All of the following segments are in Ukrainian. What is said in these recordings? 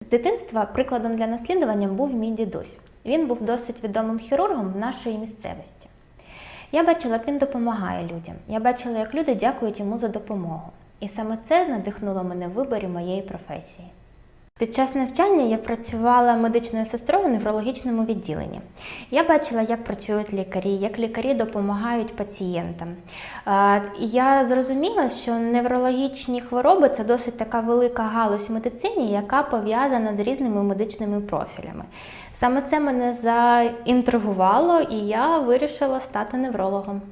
З дитинства прикладом для наслідування був мій дідусь. Він був досить відомим хірургом в нашої місцевості. Я бачила, як він допомагає людям. Я бачила, як люди дякують йому за допомогу. І саме це надихнуло мене в виборі моєї професії. Під час навчання я працювала медичною сестрою в неврологічному відділенні. Я бачила, як працюють лікарі, як лікарі допомагають пацієнтам. Я зрозуміла, що неврологічні хвороби це досить така велика галузь в медицині, яка пов'язана з різними медичними профілями. Саме це мене заінтригувало, і я вирішила стати неврологом.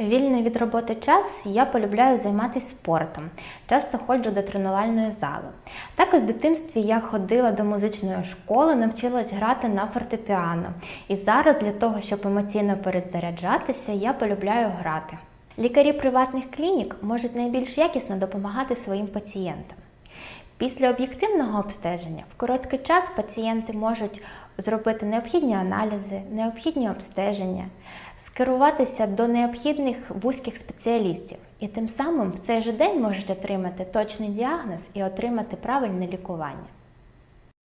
Вільний від роботи час я полюбляю займатися спортом. Часто ходжу до тренувальної зали. Також в дитинстві я ходила до музичної школи, навчилась грати на фортепіано. І зараз для того, щоб емоційно перезаряджатися, я полюбляю грати. Лікарі приватних клінік можуть найбільш якісно допомагати своїм пацієнтам. Після об'єктивного обстеження в короткий час пацієнти можуть зробити необхідні аналізи, необхідні обстеження, скеруватися до необхідних вузьких спеціалістів і тим самим в цей же день можуть отримати точний діагноз і отримати правильне лікування.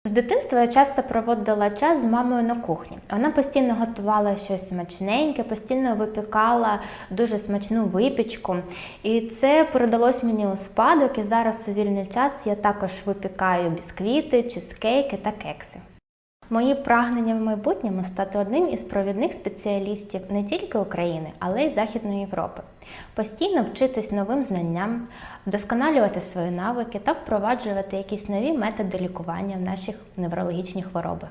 З дитинства я часто проводила час з мамою на кухні. Вона постійно готувала щось смачненьке, постійно випікала дуже смачну випічку. І це передалось мені у спадок. І зараз у вільний час я також випікаю бісквіти, чизкейки та кекси. Мої прагнення в майбутньому стати одним із провідних спеціалістів не тільки України, але й Західної Європи. Постійно вчитись новим знанням, вдосконалювати свої навики та впроваджувати якісь нові методи лікування в наших неврологічні хвороби.